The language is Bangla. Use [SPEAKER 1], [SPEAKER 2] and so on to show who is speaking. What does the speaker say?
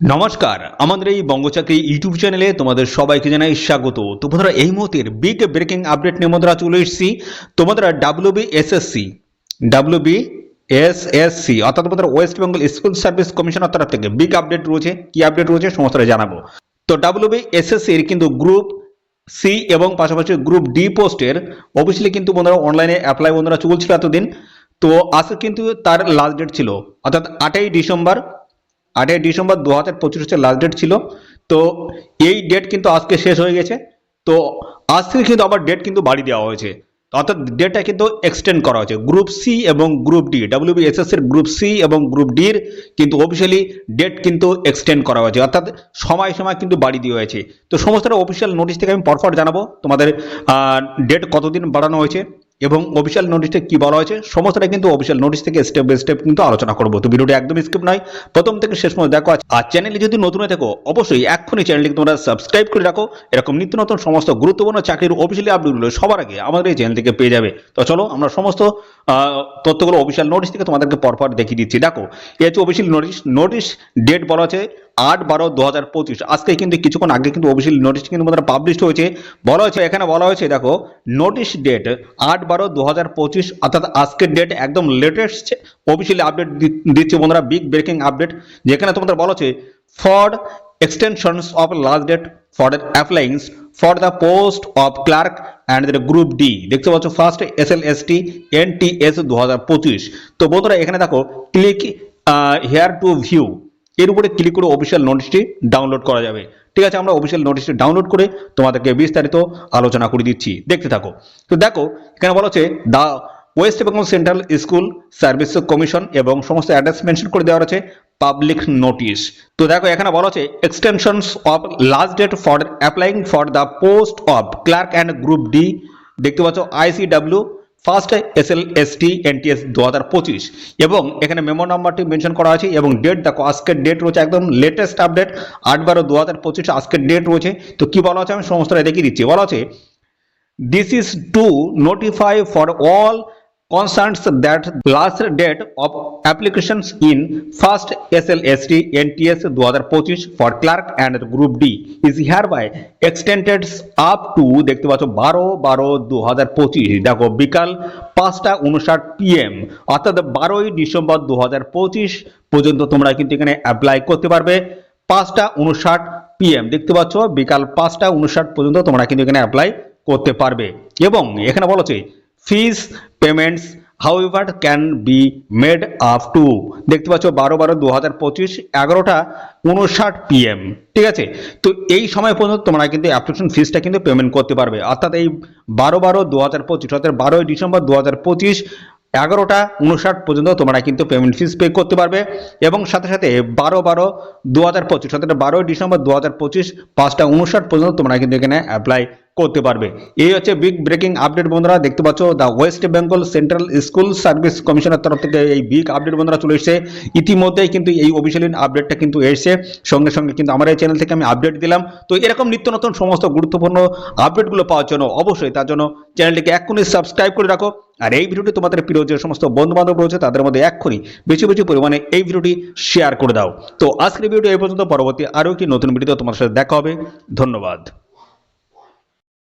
[SPEAKER 1] নমস্কার, আমাদের এই বঙ্গচাকরি ইউটিউব চ্যানেলে তোমাদের সবাইকে জানাই স্বাগত। তো বন্ধুরা, এই মুহূর্তের বিগ ব্রেকিং আপডেট নিয়ে বন্ধুরা চলে এসেছি। তোমাদের W B SSC W B S S C অর্থাৎ তোমাদের ওয়েস্ট বেঙ্গল স্কুল সার্ভিস কমিশনের তরফ থেকে বিগ আপডেট রয়েছে। কি আপডেট রয়েছে সমস্তটা জানাব। তো ডাব্লিউ বি এসএসসির কিন্তু গ্রুপ সি এবং পাশাপাশি গ্রুপ ডি পোস্টের অবশ্যই কিন্তু বন্ধুরা অনলাইনে অ্যাপ্লাই বন্ধুরা চলছিল এতদিন। তো আজকে কিন্তু তার লাস্ট ডেট ছিল, অর্থাৎ আটই ডিসেম্বর আটই ডিসেম্বর দু হাজার পঁচিশ হচ্ছে লাস্ট ডেট ছিল, তো এই ডেট কিন্তু আজকে শেষ হয়ে গেছে। তো আজ থেকে কিন্তু আবার ডেট কিন্তু বাড়িয়ে দেওয়া হয়েছে। অর্থাৎ ডেটটা কিন্তু এক্সটেন্ড করা হয়েছে। গ্রুপ সি এবং গ্রুপ ডি ডাব্লিউবিএসএস এর গ্রুপ সি এবং গ্রুপ ডির কিন্তু অফিসিয়ালি ডেট কিন্তু এক্সটেন্ড করা হয়েছে। অর্থাৎ সময় সময় কিন্তু বাড়িয়ে দেওয়া হয়েছে। তো সমস্তটা অফিসিয়াল নোটিশ থেকে আমি পরপর জানাব তোমাদের ডেট কতদিন বাড়ানো হয়েছে। এবং অফিসিয়াল নোটিশে কি বলা হয়েছে? সমস্তটা কিন্তু অফিসিয়াল নোটিশ থেকে স্টেপ বাই স্টেপ কিন্তু আলোচনা করব। তো ভিডিওটি একদম স্কিপ নয়। প্রথম থেকে শেষ পর্যন্ত দেখো আর চ্যানেলে যদি নতুন হয়ে থাকো, অবশ্যই এক্ষুনি চ্যানেলটিকে তোমরা সাবস্ক্রাইব করে রাখো। এরকম নিত্য নতুন সমস্ত গুরুত্বপূর্ণ চাকরির অফিসিয়ালি আপডেটগুলো সবার আগে আমাদের এই চ্যানেল থেকে পেয়ে যাবে। তো চলো আমরা সমস্ত তথ্যগুলো অফিসিয়াল নোটিশ থেকে তোমাদেরকে পরপর দেখিয়ে দিচ্ছি। দেখো, এই হচ্ছে অফিসিয়াল নোটিশ নোটিশ ডেট বলা আছে আট বারো দু হাজার পঁচিশ। আজকে কিন্তু কিছুক্ষণ আগে কিন্তু অফিসিয়াল নোটিশ কিন্তু আমাদের পাবলিশ হয়েছে। বলা হয়েছে, এখানে বলা হয়েছে, দেখো নোটিশ ডেট আট বারো দু হাজার পঁচিশ, অর্থাৎ আজকের ডেট একদম লেটেস্ট অফিসিয়ালি আপডেট দিচ্ছে বন্ধুরা বিগ ব্রেকিং আপডেট যেখানে তোমাদের বলা হচ্ছে for extensions of last date, for the for the post of clerk and the group D দেখতে পাচ্ছ first S L S T N T S দু হাজার পঁচিশ। তো বন্ধুরা, এখানে দেখো ক্লিক হেয়ার টু ভিউ এর উপরে ক্লিক করে অফিসিয়াল নোটিশটি ডাউনলোড করা যাবে। ঠিক আছে, আমরা অফিসিয়াল নোটিশটি ডাউনলোড করে তোমাদেরকে বিস্তারিত আলোচনা করে দিচ্ছি। দেখতে থাকো। তো দেখো, এখানে বলা হচ্ছে the West Bengal central school service commission এবং সমস্ত অ্যাড্রেস মেনশন করে দেওয়া আছে পাবলিক নোটিশ তো দেখো, এখানে বলা হচ্ছে extensions of last date for applying for the post of clerk and group D দেখতে পাচ্ছ ICW first S L S T N T S দু হাজার পঁচিশ। এবং এখানে মেমো নাম্বারটি মেনশন করা আছে এবং ডেট দেখো আজকের ডেট রয়েছে একদম লেটেস্ট আপডেট আট বারো দু হাজার পঁচিশ আজকের ডেট রয়েছে। তো কি বলা আছে আমি সমস্তটা দেখিয়ে দিচ্ছি। বলা আছে this is to notify for all concerns that last date of applications in first SLST NTS 2025 for clerk and group D is hereby extended up to দেখতে পাচ্ছ বারো বারো দু হাজার পঁচিশ দেখো বিকাল পাঁচটা উনষাট পিএম অর্থাৎ বারোই ডিসেম্বর দু হাজার পঁচিশ পর্যন্ত তোমরা কিন্তু এখানে অ্যাপ্লাই করতে পারবে। পাঁচটা উনষাট পিএম দেখতে পাচ্ছ বিকাল পাঁচটা উনষাট পর্যন্ত তোমরা কিন্তু এখানে অ্যাপ্লাই করতে পারবে। এবং এখানে বলা হচ্ছে fees payments however can be made up to দেখতে পাচ্ছ বারো বারো দু হাজার পঁচিশ, এগারোটা উনষাট পিএম ঠিক আছে? তো এই সময় পর্যন্ত তোমরা কিন্তু অ্যাপ্লিকেশন ফিসটা কিন্তু পেমেন্ট করতে পারবে। অর্থাৎ এই বারো বারো দু হাজার পঁচিশ, অর্থাৎ বারোই ডিসেম্বর দু হাজার পঁচিশ, এগারোটা উনষাট পর্যন্ত তোমরা কিন্তু পেমেন্ট ফিস পে করতে পারবে। এবং সাথে সাথে বারো বারো দু হাজার পঁচিশ, অর্থাৎ বারোই ডিসেম্বর দু হাজার পঁচিশ, পাঁচটা উনষাট পর্যন্ত তোমরা কিন্তু এখানে অ্যাপ্লাই করতে পারবে। এই হচ্ছে বিগ ব্রেকিং আপডেট বন্ধুরা, দেখতে পাচ্ছ the West Bengal central school service কমিশনের তরফ থেকে এই বিগ আপডেট বন্ধুরা চলে এসেছে। ইতিমধ্যেই কিন্তু এই অফিসিয়ালি আপডেটটা কিন্তু এসেছে। সঙ্গে সঙ্গে কিন্তু আমার এই চ্যানেল থেকে আমি আপডেট দিলাম। তো এরকম নিত্য নতুন সমস্ত গুরুত্বপূর্ণ আপডেটগুলো পাওয়ার জন্য অবশ্যই তার জন্য চ্যানেলটিকে এক্ষুনি সাবস্ক্রাইব করে রাখো। আর এই ভিডিওটি তোমাদের প্রিয় যে সমস্ত বন্ধু বান্ধব রয়েছে, তাদের মধ্যে এক্ষুনি বেশি বেশি পরিমাণে এই ভিডিওটি শেয়ার করে দাও। তো আজকের ভিডিও এই পর্যন্ত, পরবর্তী আরও একটি নতুন ভিডিও তোমার সাথে দেখা হবে। ধন্যবাদ।